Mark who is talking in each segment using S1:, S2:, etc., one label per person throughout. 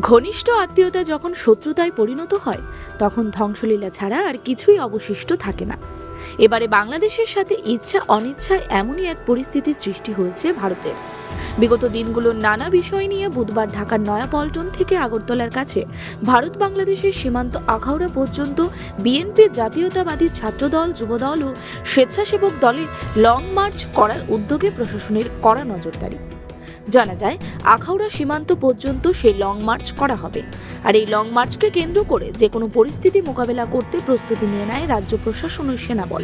S1: ঘনিষ্ঠ আত্মীয়তা যখন শত্রুতায় পরিণত হয়, তখন ধ্বংসলীলা ছাড়া আর কিছুই অবশিষ্ট থাকে না। এবারে বাংলাদেশের সাথে ইচ্ছা অনিচ্ছায় এমনই এক পরিস্থিতির সৃষ্টি হয়েছে ভারতের বিগত দিনগুলোর নানা বিষয় নিয়ে বুধবার ঢাকার নয়াপল্টন থেকে আগরতলার কাছে ভারত বাংলাদেশের সীমান্ত আখাউড়া পর্যন্ত বিএনপির জাতীয়তাবাদী ছাত্রদল, যুবদল ও স্বেচ্ছাসেবক দলের লং মার্চ করার উদ্যোগে প্রশাসনের কড়া নজরদারি। জানা যায় আখাউড়া সীমান্ত পর্যন্ত সেই লং মার্চ করা হবে আর এই লং মার্চকে কেন্দ্র করে যে কোনো পরিস্থিতি মোকাবেলা করতে প্রস্তুতি নিয়ে নেয় রাজ্য প্রশাসন ও সেনাবল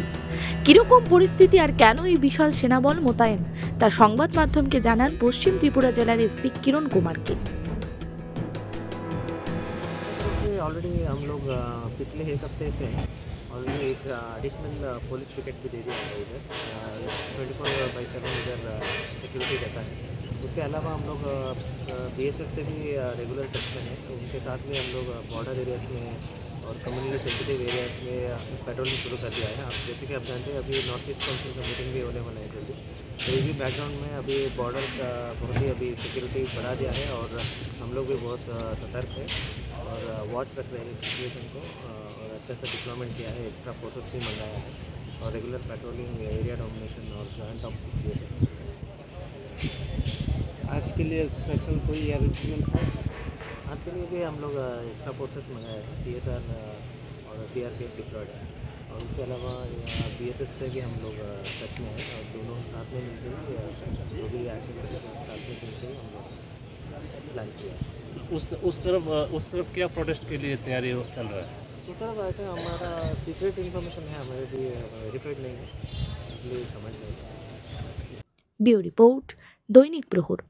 S1: কিরকম পরিস্থিতি আর কেন এই বিশাল সেনাবল মোতায়েন তা সংবাদ মাধ্যমকে জানান পশ্চিম ত্রিপুরা জেলার এসপি কিরণ কুমারকে
S2: ऑलरेडी हम लोग अ, पिछले एक हफ्ते से ऑलरेडी एक एडिशनल पुलिस विकेट भी दे दिया है इधर ट्वेंटी फोर बाई सेवन इधर सिक्योरिटी रहता है उसके अलावा हम लोग बी एस एफ़ से भी रेगुलर टच में हैं। तो उनके साथ में हम लोग बॉर्डर एरियाज़ में और कम्युनिटी सेंसिटिव एरियाज़ में पेट्रोलिंग शुरू कर दिया है अब जैसे कि आप जानते हैं, अभी नॉर्थ ईस्ट काउंसिल का मीटिंग भी होने वाला है जल्दी। तो इसी बैकग्राउंड में अभी बॉर्डर का बहुत ही अभी सिक्योरिटी बढ़ा दिया है और हम लोग भी बहुत सतर्क है और वॉच रख रहे हैं सिचुएशन को। और अच्छा सा डिप्लॉयमेंट किया है एक्स्ट्रा फोर्सेस भी मंगाया है और रेगुलर पेट्रोलिंग एरिया डोमिनेशन और जॉइंट ऑफ़ ये
S3: उसके लिए स्पेशल कोई अरेंजमेंट है?
S2: आज के लिए भी हम लोग एक्स्ट्रा फोर्सेस मंगाए हैं। सी एस आर और C R P F deployed है। और उसके अलावा बी एस एफ़ से भी हम लोग टच में हैं। और दोनों साथ में मिलते हैं जो भी एक्शन करते हैं साथ में मिलते हैं हम लोग प्लान किया है।
S4: उस उस तरफ़ उस तरफ़ क्या प्रोटेस्ट के लिए तैयारी चल रहा है?
S2: उस तरफ़ ऐसे हमारा सीक्रेट इन्फॉर्मेशन है हमारे भी रिफर्ड नहीं है। इसलिए समझ नहीं
S1: ब्यू रिपोर्ट दैनिक प्रहर।